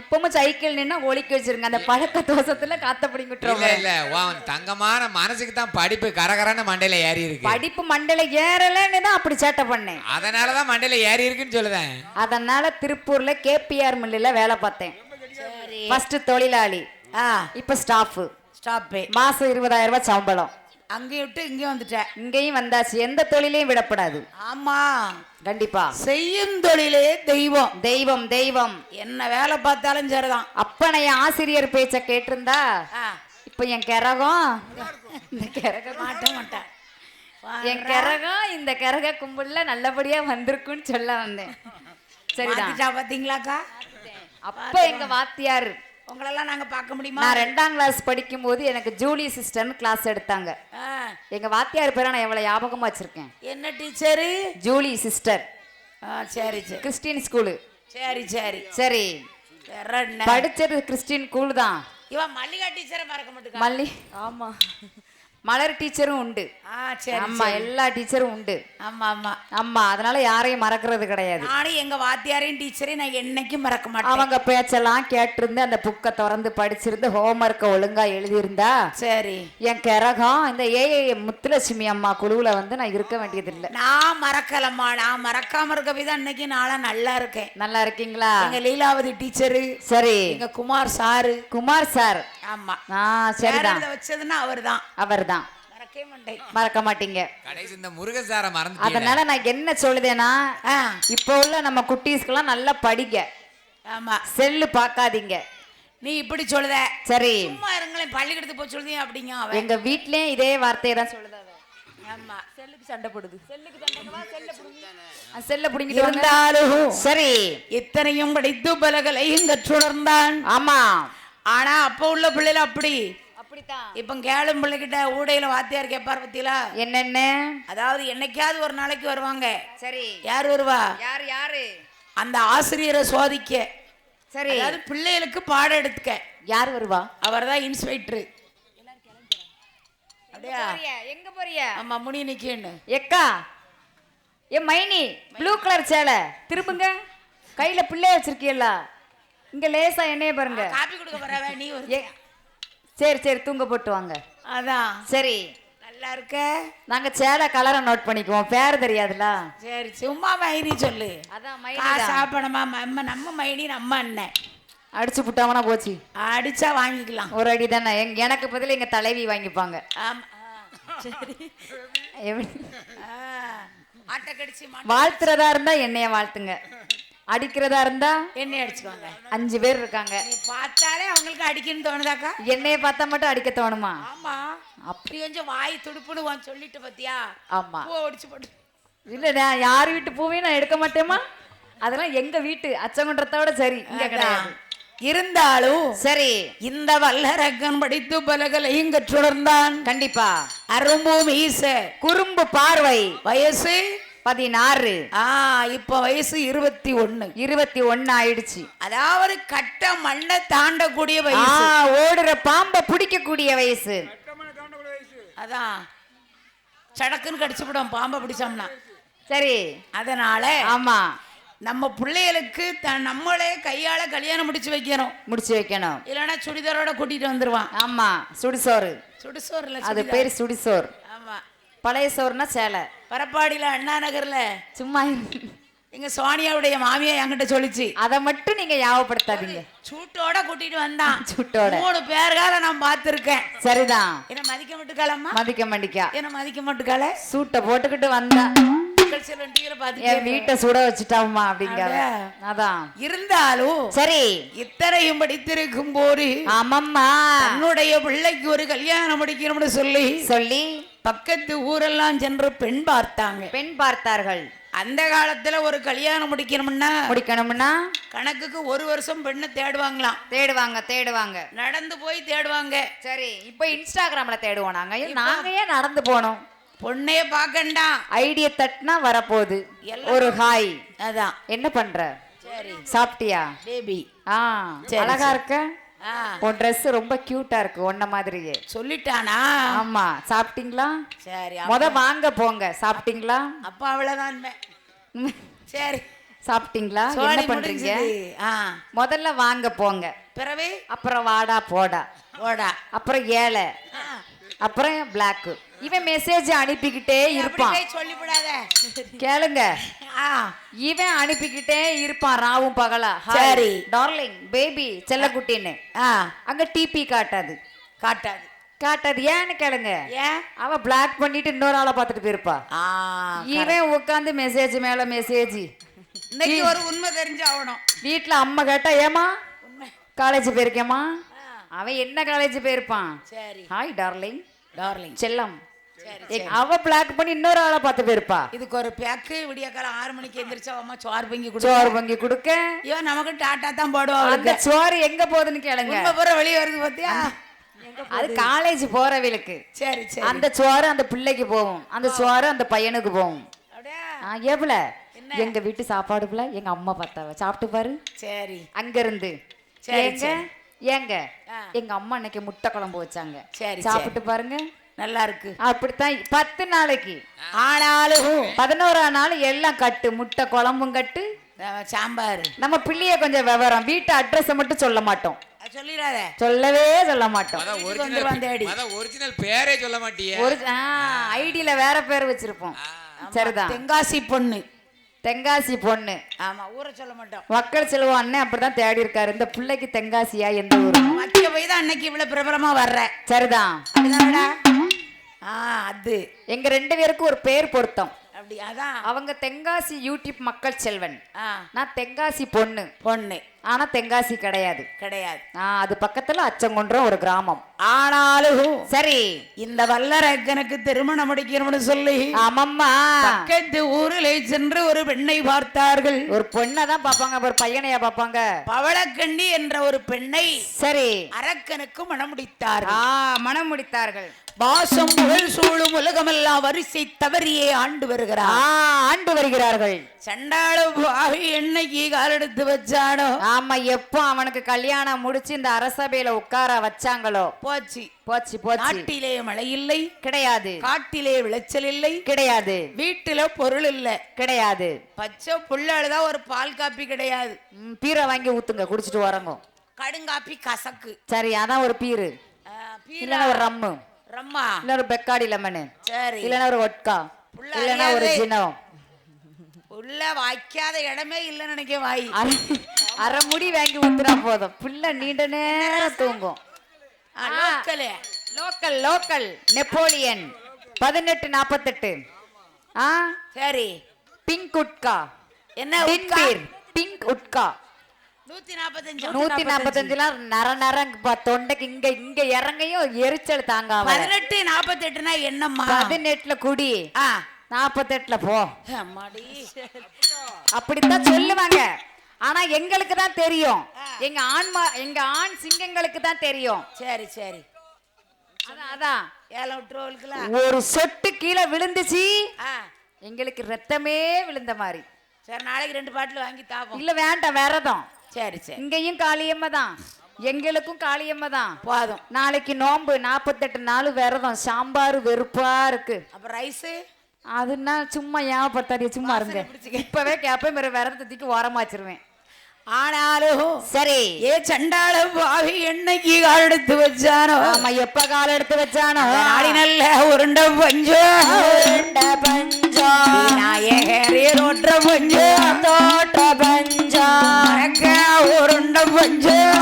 இப்பவும் சைக்கிள் நின்னா ஒலிக்க வச்சிருங்க. அந்த பழக்க தோசத்துல காத்த பிடிங்கி இல்ல இல்ல. உன் தங்கமான மனசுக்கு தான் படிப்பு கரகரன்னு மண்டையில ஏறி இருக்கு. படிப்பு மண்டையில ஏறலன்னு தான் அப்படி சேட்டை பண்ணேன். அதனாலதான் மண்டையில ஏறி இருக்குன்னு சொல்லுதேன். அதனால திருப்பூர்ல கேபிஆர் மில்லில் வேலை பார்த்தேன். சரி. ஃபர்ஸ்ட் தொழிலாளி. ஆ இப்ப ஸ்டாஃப் ஸ்டாப்பு மாசம் இருபதாயிரம் ரூபாய் சம்பளம். அங்கேயும் விட்டு இங்கேயும் வந்துட்டேன் இங்கேயும் வந்தாச்சு. எந்த தொழிலையும் விடப்படாது. ஆமா. கண்டிப்பா. செய்யும் தொழிலே தெய்வம். தெய்வம் தெய்வம். என்ன வேலை பார்த்தாலும் சரிதான். அப்ப நான் என் ஆசிரியர் பேச்ச கேட்டிருந்தா இப்ப என் கிரகம்? இந்த கிரகம் மாட்ட மாட்டேன். என் கிரகம் இந்த கிரக கும்பல்ல நல்லபடியா வந்திருக்குன்னு சொல்ல வந்தேன். சரிதான் பாத்தீங்களாக்கா? அப்ப எங்க வாத்தியார் உங்களெல்லாம் நாங்க பார்க்க முடியுமா? நான் ரெண்டாம் கிளாஸ் படிக்கும்போது எனக்கு ஜூலி சிஸ்டர்னு கிளாஸ் எடுத்தாங்க. ஆ, எங்க வாத்தியார் பேரை நான் எவ்வளவு ஞாபகமா வச்சிருக்கேன்? என்ன டீச்சரு ஜூலி சிஸ்டர் ஆ சரி சரி. கிறிஸ்டின் ஸ்கூலு சரி சரி. சரி. படிச்சது கிறிஸ்டின் ஸ்கூல் தான். இவன் மல்லிகா டீச்சரை மறக்க மாட்டேங்க மல்லி ஆமா. மலர் டீச்சரும் உண்டு. ஆ சரி ஆமா எல்லா டீச்சரும் உண்டு. ஆமா ஆமா. ஆமா அதனால யாரையும் மறக்கிறது கிடையாது. நானும் எங்க வாத்தியாரையும் டீச்சரையும் நான் என்னைக்கும் மறக்க மாட்டேன். அவங்க பேச்செல்லாம் கேட்டிருந்து அந்த புக்கை திறந்து படிச்சிருந்து ஹோம்ஒர்க்கை ஒழுங்கா எழுதியிருந்தா சரி. என் கிரகம் இந்த ஏஏ முத்துலட்சுமி அம்மா குழுவுல வந்து நான் இருக்க வேண்டியதில்லை. நான் மறக்கலம்மா. நான் மறக்காம இருக்க போய் தான் இன்னைக்கு நாளா நல்லா இருக்கேன். நல்லா இருக்கீங்களா? எங்க லீலாவதி டீச்சரு சரி. எங்க குமார் சாரு. குமார் சார். ஆமா. ஆ சரிதான். வச்சதுன்னா அவர்தான். அவர்தான். மறக்கவே மாட்டேன். மறக்க மாட்டீங்க. கடைசி இந்த முருகசார மறந்து அதனால நான் என்ன சொல்லுதேன்னா இப்போ உள்ள நம்ம குட்டீஸ்க்கெல்லாம் நல்லா படிங்க. ஆமா. செல்லு பார்க்காதீங்க. நீ இப்படி சொல்லுத. சரி. சும்மா இருங்களேன் பள்ளிக்கூடத்துக்கு போய் சொல்லுதீங்க அப்படிங்க அவன். எங்க வீட்லயும் இதே வார்த்தையை தான் சொல்லுது. ஆமா. செல்லுக்கு சண்டை போடுது. செல்லுக்கு சண்டை செல்ல புடிங்கிட்டு வாங்க. இருந்தாலும் சரி. இத்தனையும் படித்து பலகலையும் கற்றுணர்ந்தான் ஆமா. ஆனா அப்ப உள்ள பிள்ளைல அப்படி. அப்படித்தான் இப்ப கேளும் பிள்ளைகிட்ட ஊடையில வாத்தியார் கேட்பார் பத்தியலா என்னென்ன? அதாவது என்னைக்காவது ஒரு நாளைக்கு வருவாங்க. சரி. யார் வருவா? யாரு யாரு? அந்த ஆசிரியரை சோதிக்க. சரி. அதாவது பிள்ளைகளுக்கு பாடம் எடுத்துக்க. யார் வருவா? அவர் தான் இன்ஸ்பெக்டர். அப்படியா எங்க போறிய? ஆமா முனி நிக்கேன்னு. எக்கா? ஏ மைனி ப்ளூ கலர் சேலை. திரும்புங்க. கையில பிள்ளை வச்சிருக்கீல்ல இங்க லேசா எண்ணெய பாருங்க. காப்பி கொடுக்க வரவ நீ ஒரு சரி சரி தூங்க போட்டு வாங்க. அதான் சரி. நல்லா இருக்க? நாங்க சேலை கலரை நோட் பண்ணிக்குவோம். பேர் தெரியாதுல சரி சும்மா மைனி சொல்லு. அதான் காசா பணமா நம்ம நம்ம மைனி நம்ம அண்ணன். அடிச்சு புட்டாமனா போச்சு. அடிச்சா வாங்கிக்கலாம். ஒரு அடி தானே. எனக்கு பதில் எங்க தலைவி வாங்கிப்பாங்க. வாழ்த்துறதா இருந்தா என்னைய வாழ்த்துங்க. அடிக்கிறதா இருந்தா? எண்ணெய் அடிச்சுக்கோங்க அஞ்சு பேர் இருக்காங்க. பார்த்தாலே அவங்களுக்கு அடிக்கணும்னு தோணுதாக்கா? என்னைய பார்த்தா மட்டும் அடிக்க தோணுமா? ஆமா. அப்படி கொஞ்சம் வாய் துடுப்புன்னு சொல்லிட்டு பாத்தியா? ஆமா. பூ அடிச்சு போட்டு. இல்ல நான் யார் வீட்டு பூவையும் நான் எடுக்க மாட்டேமா அதெல்லாம் எங்க வீட்டு அச்சங்குன்றத்தோட சரி இங்க கிடையாது. இருந்தாலும் சரி. இந்த வல்லரக்கன் படித்து பலகலையும் கற்றுணர்ந்தான் கண்டிப்பா. அரும்பு மீச குறும்பு பார்வை. வயசு பதினாறு. ஆ இப்ப வயசு இருபத்தி ஒண்ணு இருபத்தி ஒண்ணு ஆயிடுச்சு. அதாவது கட்ட மண்ணை தாண்டக்கூடிய ஆ வயசு ஓடுற பாம்பை பிடிக்கக்கூடிய வயசு. அதான். சடக்குன்னு கடிச்சு விடும் பாம்பை பிடிச்சோம்னா. சரி. அதனால ஆமா. நம்ம பிள்ளைகளுக்கு த நம்மளே கையால கல்யாணம் முடிச்சு வைக்கணும். முடிச்சு வைக்கணும். இல்லைன்னா சுடிதாரோட கூட்டிட்டு வந்துருவான். ஆமா சுடுசோறு. சுடுசோர்ல அது. பேர் சுடிசோர் ஆமா. பழைய சோறுனா சேலை. பரப்பாடியில அண்ணா நகர்ல. சும்மா. எங்க சோனியாவுடைய மாமியா என்கிட்ட சொல்லிச்சு. அதை மட்டும் நீங்க ஞாபகப்படுத்தாதீங்க. சூட்டோட கூட்டிட்டு வந்தான். சுட்டோட. மூணு பேர்கால நான் பார்த்திருக்கேன். சரிதான். என்ன மதிக்க மாட்டுக்காலம்மா மதிக்க மண்டிக்கா என்ன மதிக்க மாட்டுக்கால? சூட்டை போட்டுக்கிட்டு வந்தா. என் வீட்டை சுட வச்சுட்டாமா அப்படிங்க அட. அதான். இருந்தாலும் சரி. இத்தனையும் படித்திருக்கும் போது ஆமாம்மா. தன்னுடைய பிள்ளைக்கு ஒரு கல்யாணம் முடிக்கணும்னு சொல்லி சொல்லி. பக்கத்து ஊரெல்லாம் சென்று பெண் பார்த்தாங்க. பெண் பார்த்தார்கள். அந்த காலத்துல ஒரு கல்யாணம் முடிக்கணும்னா முடிக்கணும்னா? கணக்குக்கு ஒரு வருஷம் பெண்ணை தேடுவாங்களாம். தேடுவாங்க தேடுவாங்க. நடந்து போய் தேடுவாங்க. சரி இப்போ இன்ஸ்டாகிராம்ல தேடுவோம் நாங்க. ஐயோ, நாங்க ஏன் நடந்து போனோம்? பொண்ணே பார்க்கண்டா. ஐடிய தட்டினா வரப்போகுது. ஒரு ஹாய். அதான். என்ன பண்ற? சரி. சாப்பிட்டியா? பேபி. ஆ சரி, அழகா இருக்க? உன் Dress ரொம்ப கியூட்டா இருக்கு உன்ன மாதிரியே. சொல்லிட்டானா? ஆமா சாப்பிட்டீங்களா? சரி முத வாங்க போங்க சாப்பிட்டீங்களா? அப்பா அவ்வளவுதான். சரி. சாப்பிட்டீங்களா? என்ன பண்றீங்க? முதல்ல வாங்க போங்க. பிறவே? அப்புறம் வாடா போடா. ஓடா அப்புறம் ஏழை. அப்புறம் பிளாக் இவன் மெசேஜ் அனுப்பிக்கிட்டே இருப்பான். சொல்லிவிடாத. கேளுங்க. இவன் அனுப்பிக்கிட்டே இருப்பான் ராவும் பகலா. சரி. டார்லிங் பேபி செல்லக்குட்டின்னு. அங்க டிபி காட்டாது. காட்டாது. காட்டாது. ஏன்னு கேளுங்க. ஏன் அவ பிளாக் பண்ணிட்டு இன்னொரு ஆளை பார்த்துட்டு போயிருப்பா. இவன் உட்காந்து மெசேஜ் மேல மெசேஜ் இன்னைக்கு ஒரு உண்மை தெரிஞ்சு ஆகணும் வீட்ல அம்மா கேட்டா ஏமா காலேஜ் போயிருக்கேம்மா? அவன் என்ன காலேஜ் போயிருப்பான்? சரி. ஹாய் டார்லிங் டார்லிங் செல்லம். அவ பிளாக் பண்ணி இன்னொரு ஆளை பார்த்து போயிருப்பா. இதுக்கு ஒரு பேக்கு விடிய காலம் ஆறு மணிக்கு எந்திரிச்சா அம்மா சோறு பொங்கி கொடு சோறு பொங்கி கொடுக்க. இவன் நமக்கு டாட்டா தான் போடுவா அந்த சோறு எங்க போகுதுன்னு கேளுங்க. உண்மை பூரா வெளியே வருது பாத்தியா? அது காலேஜ் போறவளுக்கு. சரி சரி. அந்த சோறு அந்த பிள்ளைக்கு போகும். அந்த சோறு அந்த பையனுக்கு போகும். எவ்வள எங்க வீட்டு சாப்பாடு புள்ள எங்க அம்மா பார்த்தாவ. சாப்பிட்டு பாரு. சரி. அங்க இருந்து சரி, ஏங்க? ஏங்க. எங்க அம்மா இன்னைக்கு முட்டை குழம்பு வச்சாங்க. சரி, சாப்பிட்டு பாருங்க. நல்லா இருக்கு அப்படித்தான் பத்து நாளைக்கு. ஆனாலும் பதினோரா நாள் எல்லாம் கட்டு. முட்டை குழம்பும் கட்டு. சாம்பார். நம்ம பிள்ளைய கொஞ்சம் விவரம். வீட்டு அட்ரஸை மட்டும் சொல்ல மாட்டோம். சொல்லிடாத சொல்லவே சொல்ல மாட்டோம். ஒரிஜினல் பேரே சொல்ல மாட்டியே. ஒரு ஐடியில வேற பேர் வச்சிருப்போம். சரிதான். தென்காசி பொண்ணு. தென்காசி பொண்ணு. ஆமா ஊரை சொல்ல மாட்டோம். மக்கள் செல்வம் அண்ணன் அப்படிதான் தேடி இருக்காரு. இந்த பிள்ளைக்கு தென்காசியா எந்த ஊரு? மத்திய போய் தான் அன்னைக்கு இவ்வளவு பிரபலமா வர்ற. சரிதான் அப்படிதானடா? ஆ அது. எங்க ரெண்டு பேருக்கும் ஒரு பேர் பொருத்தம். அப்படி அதான். அவங்க தென்காசி யூடியூப் மக்கள் செல்வன். நான் தென்காசி பொண்ணு. பொண்ணு. ஆனா தென்காசி கிடையாது. கிடையாது. ஆ, அது பக்கத்துல அச்சங்குன்ற ஒரு கிராமம். ஆனாலும் சரி. இந்த வல்லரக்கனுக்கு திருமணம் முடிக்கணும்னு சொல்லி ஆமாம்மா. பக்கத்து ஊரிலே சென்று ஒரு பெண்ணை பார்த்தார்கள். ஒரு பொண்ணை தான் பார்ப்பாங்க ஒரு பையனையா பார்ப்பாங்க. பவளக்கண்ணி என்ற ஒரு பெண்ணை சரி. அரக்கனுக்கு மணம் முடித்தார்கள். ஆ மனம் முடித்தார்கள். பாசம் புகழ் சூழும் உலகமெல்லாம் வரிசை தவறியே ஆண்டு வருகிறார். ஆண்டு வருகிறார்கள். சண்டாள பாவி என்னைக்கு காலெடுத்து வச்சானோ? ஆமா எப்போ அவனுக்கு கல்யாணம் முடிச்சு இந்த அரசபையில உட்கார வச்சாங்களோ? போச்சு. போச்சு போச்சு. நாட்டிலே மழை இல்லை. கிடையாது. காட்டிலே விளைச்சல் இல்லை. கிடையாது. வீட்டுல பொருள் இல்ல. கிடையாது. பச்சை புள்ளாளுதான் ஒரு பால் காப்பி கிடையாது. பீரை வாங்கி ஊத்துங்க குடிச்சிட்டு வரங்க கடுங்காப்பி கசக்கு. சரி அதான் ஒரு பீரு. இல்லைன்னா ஒரு ரம்மு. ரம்மா. இல்ல ஒரு பெக்காடி லெமனு. சரி. இல்லைன்னா ஒரு ஒட்கா இல்லைன்னா ஒரு அறியாது. ஜினோ உள்ள வாய்க்காத இடமே இல்லைன்னு நினைக்க வாய். அரை- முடி வாங்கி ஊத்துனா போதும். பிள்ளை நீண்ட நேரம் தூங்கும். லோக்கலு. Local local. நெப்போலியன். பதினெட்டு நாற்பத்தெட்டு ஆ? சரி. பிங்க் உட்கா என்ன? டின்பீர் பிங்க் உட்கா நூத்தி நாப்பத்தஞ்சு நூத்தி நாற்பத்தஞ்சுலாம் நர நரங்க தொண்டைக்கு இங்க இங்க இறங்கையும் எரிச்சல் தாங்காம. பதினெட்டு நாப்பத்தெட்டுனா என்னம்மா? பதினெட்டுல குடி. ஆ. நாற்பத்தெட்டுல போ. அம்மாடி. அப்படித்தான் சொல்லுவாங்க. ஆனா எங்களுக்கு தான் தெரியும். எங்க ஆண்மா எங்க ஆண் சிங்கங்களுக்கு தான் தெரியும். சரி சரி. அதான் அதான். ஏழை விட்டுருவர்களுக்குல ஒரு சொட்டு கீழே விழுந்துச்சு. எங்களுக்கு ரத்தமே விழுந்த மாதிரி. சரி நாளைக்கு ரெண்டு பாட்டில் வாங்கி தாப்போம் இல்ல வேண்டாம் விரதம். சரி சரி. இங்கேயும் காளியம்மா தான். எங்களுக்கும் காளியம்மா தான். போதும். நாளைக்கு நோன்பு நாற்பத்தெட்டு நாள் விரதம். சாம்பார் வெறுப்பா இருக்கு. அப்ப ரைஸு அதுன்னா சும்மா ஏன் சும்மா இருங்க. இப்பவே கேப்பேன் வேற விரதத்தை தூக்கி ஓரமா வச்சிருவேன். ஆனாலும் சரி. ஏ சண்டாள பாவி என்னைக்கு கால் எடுத்து வச்சானோ? ஆமா எப்ப கால் எடுத்து வச்சானோ? நாடி நல்ல உருண்ட பஞ்சம் உருண்ட பஞ்சம் விநாயகரே ரோற்ற பஞ்சம் தோட்ட மறக்க உருண்ட பஞ்சம்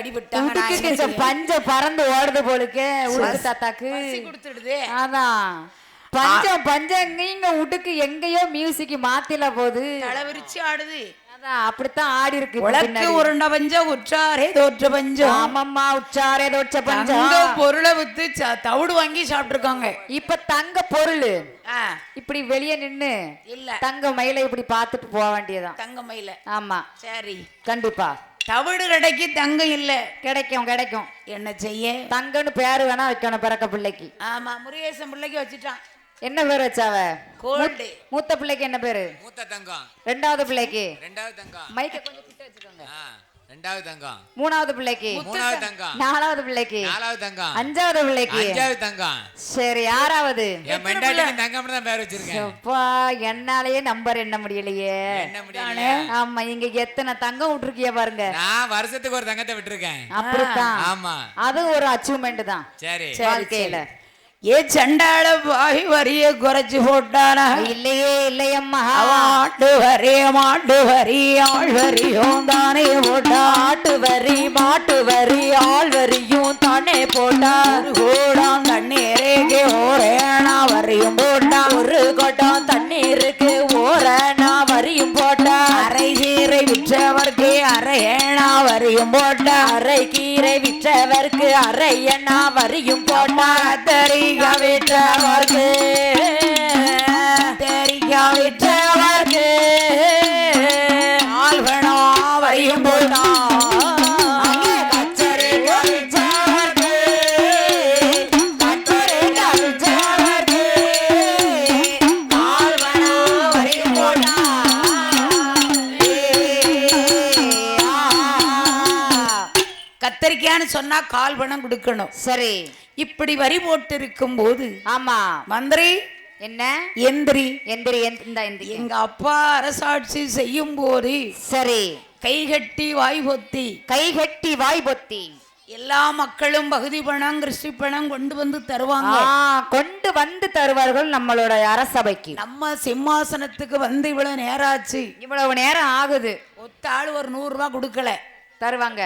அடிபட்டாங்க பஞ்ச பறந்து ஓடுது போலுக்கு உடுக்கு தாத்தாக்கு. கொடுத்துடுது அதான் பஞ்சம் பஞ்சம் நீங்க உடுக்கு எங்கேயோ மியூசிக் மாத்தில போகுது தலை விரிச்சு ஆடுது அப்படித்தான் ஆடி இருக்கு உலக்கு. உருண்ட பஞ்சம் உற்றாரே தோற்ற பஞ்சம். ஆமாம்மா உச்சாரே தோச்ச தங்க பஞ்சம் பொருளை வித்து தவிடு வாங்கி சாப்பிட்டுருக்காங்க. இப்ப தங்க பொருள். இப்படி வெளியே நின்னு இல்ல. தங்க மயிலை இப்படி பார்த்துட்டு போக வேண்டியதுதான். தங்க மயில. ஆமா. சரி. கண்டிப்பா. தவிடு கடைக்கு தங்கம் இல்ல. கிடைக்கும் கிடைக்கும். என்ன செய்ய? தங்கன்னு பேரு வேணா வைக்கணும் பிறக்க பிள்ளைக்கு. ஆமா முருகேசன் பிள்ளைக்கு வச்சுட்டான். என்ன பேர் வச்சாவ கோல்டு. மூத்த பிள்ளைக்கு என்ன பேரு? மூத்த தங்கம். ரெண்டாவது பிள்ளைக்கு. ரெண்டாவது தங்கம். மைக்க கொஞ்சம் கிட்ட வச்சுக்கோங்க. ரெண்டாவது தங்கம். மூணாவது பிள்ளைக்கு. மூணாவது தங்கம். நாலாவது பிள்ளைக்கு. நாலாவது தங்கம். அஞ்சாவது பிள்ளைக்கு. அஞ்சாவது தங்கம். சரி ஆறாவது. என் மெண்டாட்டிக்கு தங்கம் தான் பேர் வச்சிருக்கேன். அப்பா என்னாலயே நம்பர் எண்ண முடியலையே. என்ன முடியல ஆமா இங்க எத்தனை தங்கம் விட்டுருக்கிய பாருங்க. நான் வருஷத்துக்கு ஒரு தங்கத்தை விட்டுருக்கேன். அப்படித்தான். ஆமா. அது ஒரு அச்சீவ்மெண்ட் தான். சரி. வாழ்க்கையில. ஏ சண்டாள பாய் வரிய குறைச்சு போட்டானா? இல்லையே இல்லையம்மா. ஆட்டு வரி மாட்டு வரி ஆள் வரியும் தானே போட்டா. ஆட்டு வரி மாட்டு வரி ஆள் வரியும் தானே போட்டா. கூடாம் தண்ணீரேக்கு ஓரேனா வரியும் போட்டா. ஒரு கொட்டம் தண்ணீருக்கு ஓரணா வரியும் போட்டா. அரை சீரை விற்றவர்க்கு அரையேனா வரியும் போட்டா. அரை கீரை விற்றவர்க்கு அரை எண்ணா வரியும் போட்டா. கத்தரிக்க விற்றவர்க்கு கத்தரிக்க விற்றவர்க்கு கத்தரிக்கான்னு சொன்னா கால் பணம் கொடுக்கணும். சரி. இப்படி வரி போட்டு இருக்கும் போது ஆமா. மந்திரி என்ன? எந்திரி. எந்திரி எங்க அப்பா அரசாட்சி செய்யும் போது சரி. கை கட்டி வாய் பொத்தி. கை கட்டி வாய் பொத்தி. எல்லா மக்களும் பகுதி பணம் கிறிஸ்டி பணம் கொண்டு வந்து தருவாங்க. கொண்டு வந்து தருவார்கள் நம்மளோட அரசபைக்கு. நம்ம சிம்மாசனத்துக்கு வந்து இவ்வளவு நேரம் ஆச்சு இவ்வளவு நேரம் ஆகுது. ஒத்த ஆள் ஒரு நூறு ரூபாய் கொடுக்கல. தருவாங்க.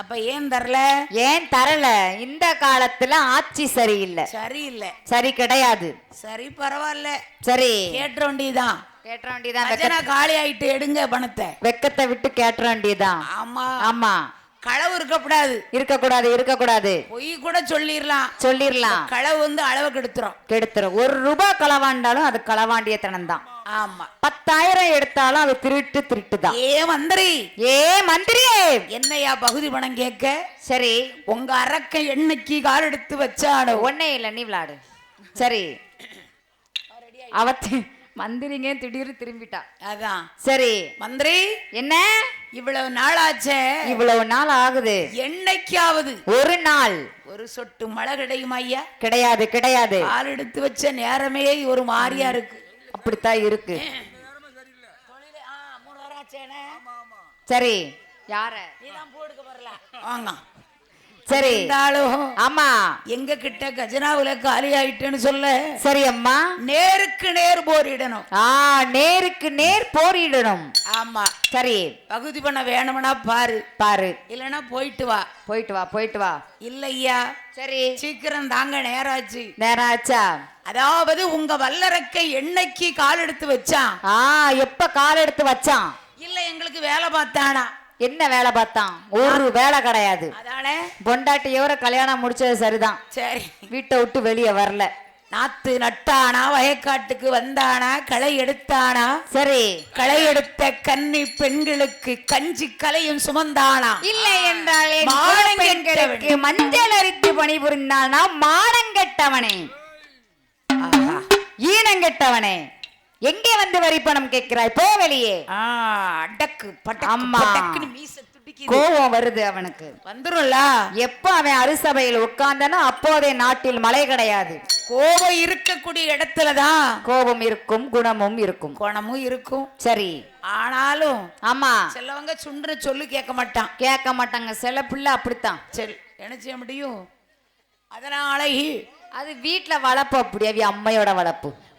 அப்ப ஏன் தரல? ஏன் தரல? இந்த காலத்துல ஆட்சி சரியில்லை. சரியில்லை. சரி கிடையாது. சரி பரவாயில்ல. சரி. கேட்ட வேண்டியதான் கேட்ட வேண்டியதான் காலி ஆயிட்டு எடுங்க பணத்தை. வெக்கத்தை விட்டு கேட்ட வேண்டியதான் ஆமா. ஆமா. களவு இருக்கக்கூடாது. இருக்கக்கூடாது இருக்கக்கூடாது. பொய் கூட சொல்லிடலாம் சொல்லிடலாம் களவு வந்து அளவு கெடுத்துரும். கெடுத்துரும். ஒரு ரூபாய் களவாண்டாலும் அது களவாண்டியத்தனம் தான் ஆமா. பத்தாயிரம் எடுத்தாலும் அது திருட்டு திருட்டு தான் ஏ மந்திரி. ஏ மந்திரியே. என்னையா பகுதி பணம் கேட்க? சரி. உங்க அரக்க எண்ணெய்க்கு கால் எடுத்து வச்சானோ? ஒன்னே இல்ல நீ விளாடு. சரி. அவத்து மந்திரிங்க திடீர்னு திரும்பிட்டா. அதான். சரி. மந்திரி. என்ன? இவ்வளவு நாளாச்சே. இவ்வளவு நாள் ஆகுது. என்னைக்காவது. ஒரு நாள். ஒரு சொட்டு மழை கிடைக்குமா ஐயா? கிடையாது கிடையாது. கால் எடுத்து வச்ச நேரமே ஒரு மாறியா இருக்கு. அப்படித்தான் இருக்கு. சரி. யார? வாங்க. சரி. இருந்தாலும் ஆமா எங்க கிட்ட கஜனாவுல காலி ஆயிட்டுன்னு சொல்ல. சரி அம்மா. நேருக்கு நேர் போரிடணும். ஆ நேருக்கு நேர் போரிடணும். ஆமா. சரி. பகுதி பண்ண வேணும்னா பாரு. பாரு. இல்லைன்னா போயிட்டு வா. போயிட்டு வா போயிட்டு வா. இல்லையா? சரி. சீக்கிரம் தாங்க நேராச்சு. நேரம் ஆச்சா அதாவது உங்க வல்லரக்கை என்னைக்கு கால் எடுத்து வச்சான்? ஆ எப்ப கால் எடுத்து வச்சான்? இல்ல எங்களுக்கு வேலை பார்த்தானா? என்ன வேலை பார்த்தான்? ஒரு வேலை கிடையாது. அதானே பொண்டாட்டியோட கல்யாணம் முடிச்சது சரிதான். சரி. வீட்டை விட்டு வெளியே வரல. நாத்து நட்டானா வயக்காட்டுக்கு வந்தானா களை எடுத்தானா? சரி. களை எடுத்த கன்னி பெண்களுக்கு கஞ்சி கலையும் சுமந்தானா? இல்லை என்றால் மஞ்சள் அரித்து பணிபுரிந்தானா மானங்கெட்டவனே. ஈனங்கெட்டவனே எங்கே வந்து வரி பணம் கேட்கிறாய்? போ வெளியே. ஆ, அடக்கு பட்டக்கு மீச கோபம் வருது அவனுக்கு. வந்துரும்ல. எப்ப அவன் அரிசபையில் உட்கார்ந்தானோ அப்போதே நாட்டில் மழை கிடையாது. கோபம் இருக்கக்கூடிய இடத்துலதான். கோபம் இருக்கும் குணமும் இருக்கும். குணமும் இருக்கும். சரி. ஆனாலும் ஆமா சிலவங்க சுண்டு சொல்லு கேட்க மாட்டான். கேட்க மாட்டாங்க. சில பிள்ளை அப்படித்தான். சரி என்ன செய்ய முடியும்? அதனால அது வீட்டுல வளர்ப்பு அப்படி அம்மையோட வளர்ப்பு.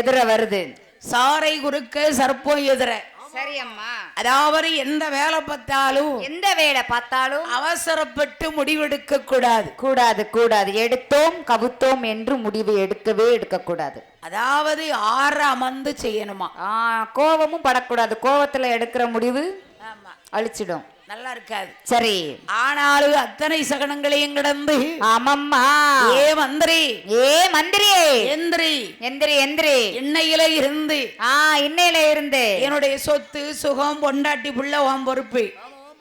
எதிர வருது. சாரை குறுக்க சர்ப்பம் எதிர. சரி அம்மா அதாவது எந்த வேலை பார்த்தாலும் எந்த வேலை பார்த்தாலும் அவசரப்பட்டு முடிவெடுக்க கூடாது. கூடாது கூடாது. எடுத்தோம் கவுத்தோம் என்று முடிவு எடுக்கவே எடுக்கக்கூடாது. அதாவது ஆற அமர்ந்து செய்யணுமா? ஆ கோவமும் படக்கூடாது. கோவத்துல எடுக்கிற முடிவு ஆமா. அழிச்சிடும். நல்லா இருக்காது சரி. ஆனாலும் அத்தனை சகனங்களையும் கடந்து ஆமம்மா. ஏ மந்திரி. ஏ மந்திரி. எந்திரி. எந்திரி எந்திரி. எண்ணெயில இருந்து. ஆ இன்னையில இருந்து. என்னுடைய சொத்து சுகம் பொண்டாட்டி புள்ள உன் பொறுப்பு.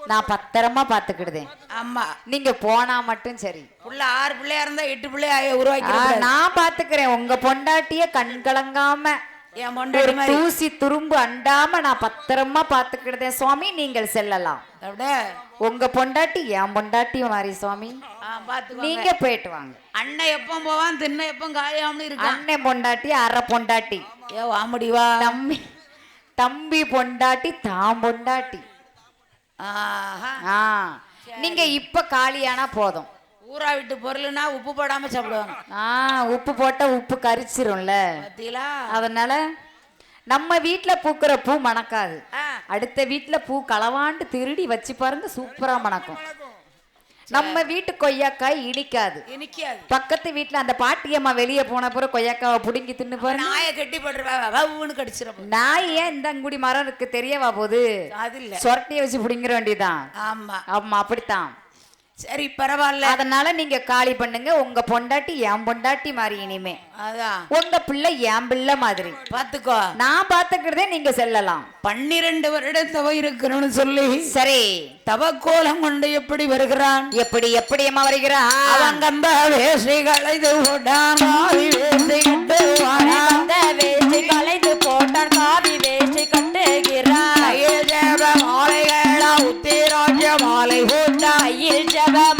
நான் பத்திரமா பாத்துக்கிடுதேன் ஆமா. நீங்க போனா மட்டும் சரி. புள்ள ஆறு பிள்ளையா இருந்தா எட்டு பிள்ளைய உருவாக்கி நான் பாத்துக்கிறேன் உங்க பொண்டாட்டிய கண் கலங்காம ஒரு மாதிரி தூசி துரும்பு அண்டாம நான் பத்திரமா பாத்துக்கிடுதேன் சுவாமி நீங்கள் செல்லலாம். உங்க பொண்டாட்டி என் பொண்டாட்டி மாதிரி சுவாமி. நீங்க போயிட்டு வாங்க. அண்ணன் எப்போ போவான் தின்ன எப்போ காயாமனு இருக்கான். அண்ணன் பொண்டாட்டி அரை பொண்டாட்டி. ஏ வா முடிவா. தம்பி தம்பி பொண்டாட்டி தான் பொண்டாட்டி. ஆஹா. நீங்க இப்ப காலியானா போதும். ஊரா விட்டு பொருள்னா உப்பு போடாம சாப்பிடுவாங்க. ஆ உப்பு போட்டா உப்பு கரிச்சிரும்ல. பாத்தீங்களா? அதனால நம்ம வீட்ல பூக்கிற பூ மணக்காது. அடுத்த வீட்ல பூ களவாண்டு திருடி வச்சு பாருங்க சூப்பரா மணக்கும். நம்ம வீட்டு கொய்யாக்காய் இனிக்காது. இனிக்காது. பக்கத்து வீட்ல அந்த பாட்டியம்மா வெளியே போன பிறகு கொய்யாக்காவை புடுங்கி தின்னு பாருங்க. நாயை கட்டி போட்டுருவா வவுன்னு கடிச்சிடும் நாய் ஏன் இந்த அங்குடி மரம் இருக்கு தெரியவா போகுது அது இல்ல. சொரட்டிய வச்சு புடிங்கிற வேண்டியதான் ஆமா. ஆமா அப்படித்தான். சரி பரவாயில்ல. அதனால நீங்க காலி பண்ணுங்க. உங்க பொண்டாட்டி என் பொண்டாட்டி மாதிரி இனிமே. அதான் உங்க பிள்ளை என் பிள்ளை மாதிரி. பாத்துக்கோ. நான் பாத்துக்கிறதே நீங்க செல்லலாம். பன்னிரண்டு வருடம் தவ இருக்கணும்னு சொல்லி சரி. தவக்கோலம் கொண்டு எப்படி வருகிறான்? எப்படி எப்படி அம்மா வருகிறா அவன் கட்டு வாரான். அந்த போட்டான்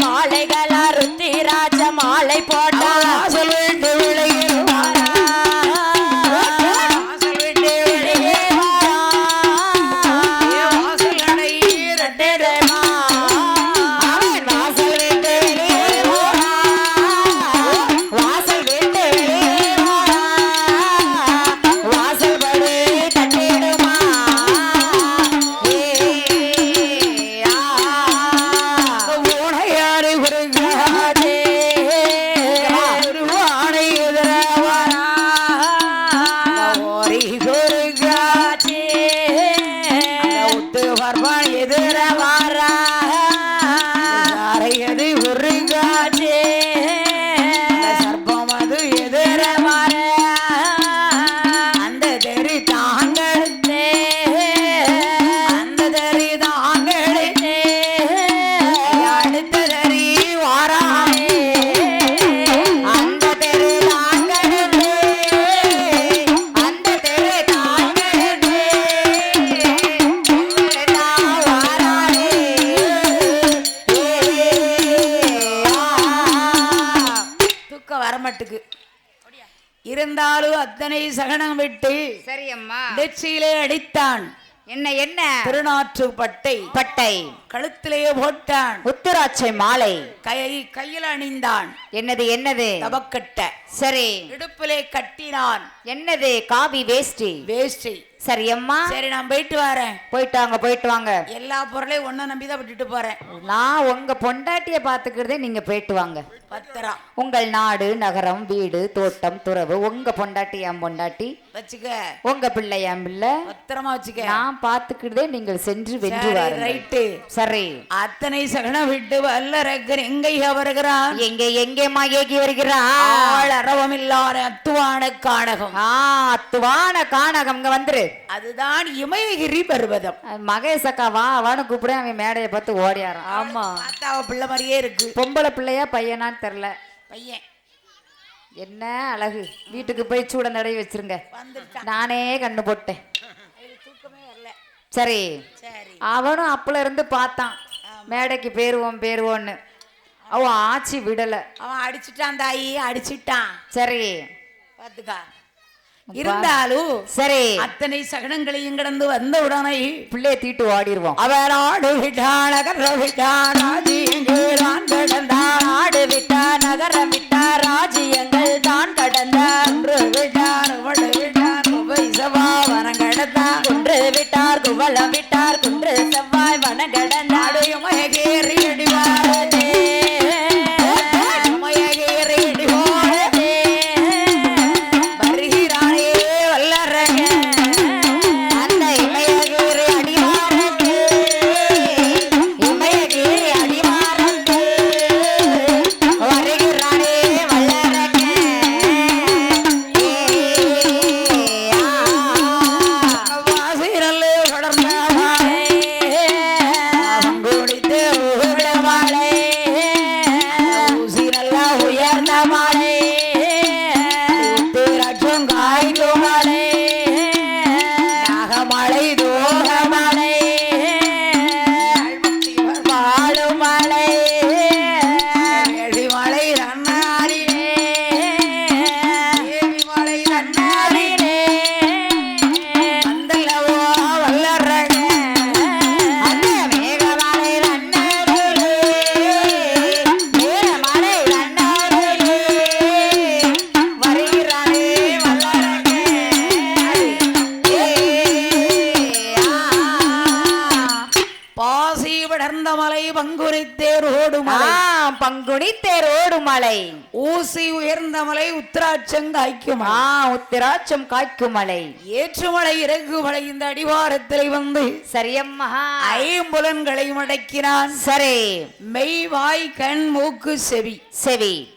சகனம் விட்டு சரி அம்மா நெற்றியிலே அடித்தான். என்ன என்ன? திருநாற்று பட்டை. பட்டை. கழுத்திலேயே போட்டான். உத்திராட்சை மாலை. கை கையில் அணிந்தான். என்னது என்னது? தபக்கட்ட சரி. இடுப்பிலே கட்டினான். என்னது காவி வேஷ்டி? வேஷ்டி. சரி அம்மா. சரி நான் போயிட்டு வரேன். போயிட்டு வாங்க போயிட்டு வாங்க. எல்லா பொருளையும் ஒன்ன நம்பி தான் விட்டுட்டு போறேன். நான் உங்க பொண்டாட்டிய பாத்துக்கிறதே நீங்க போயிட்டு வாங்க. பத்திரம். உங்கள் நாடு நகரம் வீடு தோட்டம் துறவு உங்க பொண்டாட்டி என் பொண்டாட்டி. வச்சுக்க. உங்க பிள்ளை என் பிள்ளை பத்திரமா வச்சுக்க. நான் பாத்துக்கிட்டதே நீங்கள் சென்று வென்று சரி, வாருங்கள். ரைட்டு. சரி. அத்தனை சகனம் விட்டு வல்லரக்கர் எங்கே வருகிறான் எங்க எங்கேம்மா ஏகி வருகிறா ஆள் அரவமில்லாத அத்துவான காணகம் ஆ அத்துவான காணகம் இங்க வந்துரு. அதுதான் இமயகிரி பர்வதம். மகேஷ் அக்கா வா வான்னு கூப்பிட அவன் மேடையை பார்த்து ஓடியாரான். ஆமா. பார்த்தா அவ பிள்ளை மாதிரியே இருக்கு. பொம்பளை பிள்ளையா பையனான்னு தெரில பையன். என்ன அழகு? வீட்டுக்கு போய் சூட நடை வச்சிருங்க. நானே கண்ணு போட்டேன். சரி. சரி. அவனும் அப்பல இருந்து பார்த்தான். மேடைக்கு பேருவோம் பேருவோன்னு. அவன் ஆச்சி விடல. அவன் அடிச்சிட்டான் தாயி அடிச்சிட்டான். சரி. பாத்துக்கா இருந்தாலும் சரி. அத்தனை சகனங்களையும் கடந்து வந்த உடனே பிள்ளைய தீட்டு ஓடிடுவோம் அவர் ஆடு விட்டான் அகர விட்டான் நகரமிட்டார் ராஜ்யங்கள் தான் கடந்தார் கொன்று விட்டார் உவடு விட்டார் குவை செவ்வா வரங்கடந்தார் விட்டார் குவளம் விட்டார் குன்று செவ்வாய் வனங்கடந்தாடுயும் மலை. ஊசி உயர்ந்த மலை உத்தராட்சங்க ஐக்கியம் ஆ உத்திராட்சம் காய்க்கும் மலை. ஏற்றுமலை இறகு மலை இந்த அடிவாரத்தில் வந்து சரியம்மா ஐம்புலன்களை மடக்கினான். சரி. மெய் வாய் கண் மூக்கு செவி. செவி.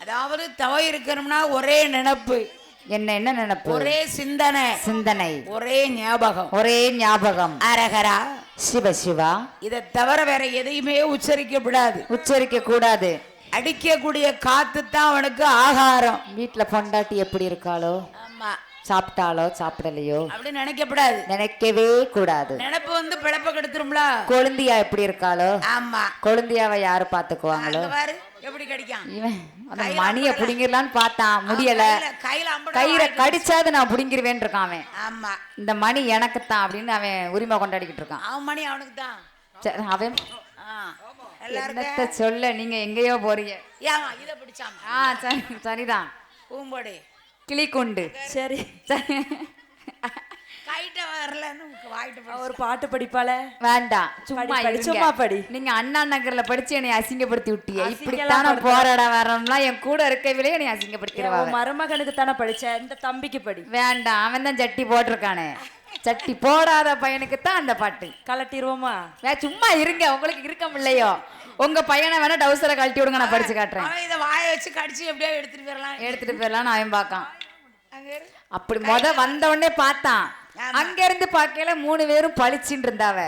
அதாவது தவ இருக்கணும்னா ஒரே நினப்பு. என்ன என்ன நினைப்பு? ஒரே சிந்தனை. சிந்தனை. ஒரே ஞாபகம். ஒரே ஞாபகம். அரகரா. சிவ சிவா. இதை தவிர வேற எதையுமே உச்சரிக்கப்படாது உச்சரிக்க கூடாது. அடிக்கக்கூடிய காத்து தான் அவனுக்கு ஆகாரம். வீட்டுல பொண்டாட்டி எப்படி இருக்காளோ? ஆமா. சாப்பிட்டாலோ சாப்பிடலையோ? அப்படி நினைக்கப்படாது. நினைக்கவே கூடாது. நினப்பு வந்து பிழப்ப கெடுத்துரும்ல. கொழுந்தியா எப்படி இருக்காளோ? ஆமா. கொழுந்தியாவை யாரு பாத்துக்குவாங்களோ? பாரு எப்படி கடிக்கான். இவன் அந்த மணிய புடிங்கிடலான்னு பார்த்தான். முடியல. கையில கயிறை கடிச்சாது நான் புடிங்கிருவேன் இருக்கான் அவன். ஆமா. இந்த மணி எனக்குத்தான் அப்படின்னு அவன் உரிமை கொண்டாடிக்கிட்டு இருக்கான். அவன் மணி அவனுக்கு தான் சரி, அவன் என்னத்த சொல்ல நீங்க எங்கேயோ போறீங்க. ஏமா இதை பிடிச்சாம? ஆ சரி சரிதான். பூம்போடு. கிளி கொண்டு சரி. கைட்ட வரலன்னு வாயிட்டு போடு. ஒரு பாட்டு படிப்பாள? வேண்டாம் சும்மா. சும்மா படி. நீங்க அண்ணா நகர்ல படிச்சு என்னை அசிங்கப்படுத்தி விட்டிய அசிங்கம்லாம் இப்படித்தான. போராட வரணும்லாம் என் கூட இருக்கவிலே என்னை அசிங்கப்படுத்திடுவா மருமகனுக்கு தானே படிச்ச? இந்த தம்பிக்கு படி. வேண்டாம் அவன் தான் சட்டி போட்டிருக்கானே. சட்டி போடாத பையனுக்கு தான் அந்த பாட்டு. கலட்டிடுவோமா சும்மா இருங்க உங்களுக்கு இருக்க முடியலையோ உங்க பையனை வேணா டவுசரை கழட்டி விடுங்க நான் படிச்சு காட்டுறேன். இதை வாயை வச்சு கடிச்சு எப்படியோ எடுத்துட்டு போயிடலாம். எடுத்துட்டு போயிடலாம் அவன் பார்க்கான். அப்படி முத வந்த உடனே பார்த்தான். அங்க இருந்து பார்க்கல மூணு பேரும் பளிச்சுன்னு இருந்தாவ.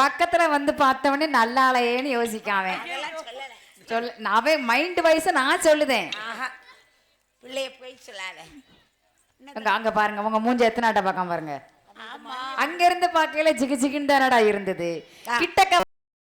பக்கத்துல வந்து பார்த்த உடனே நல்லாளையேன்னு யோசிக்காம அதெல்லாம் சொல்லல. சொல்ல நான் அவன் மைண்ட் வைஸ் நான் சொல்லுதேன். பிள்ளைய போய் சொல்லாத. அங்க பாருங்க உங்க மூஞ்ச எத்தனை ஆட்ட பார்க்காம பாருங்க. அங்க இருந்து பார்க்கல ஜிகு ஜிகுன்னு தானடா இருந்தது. கிட்டக்க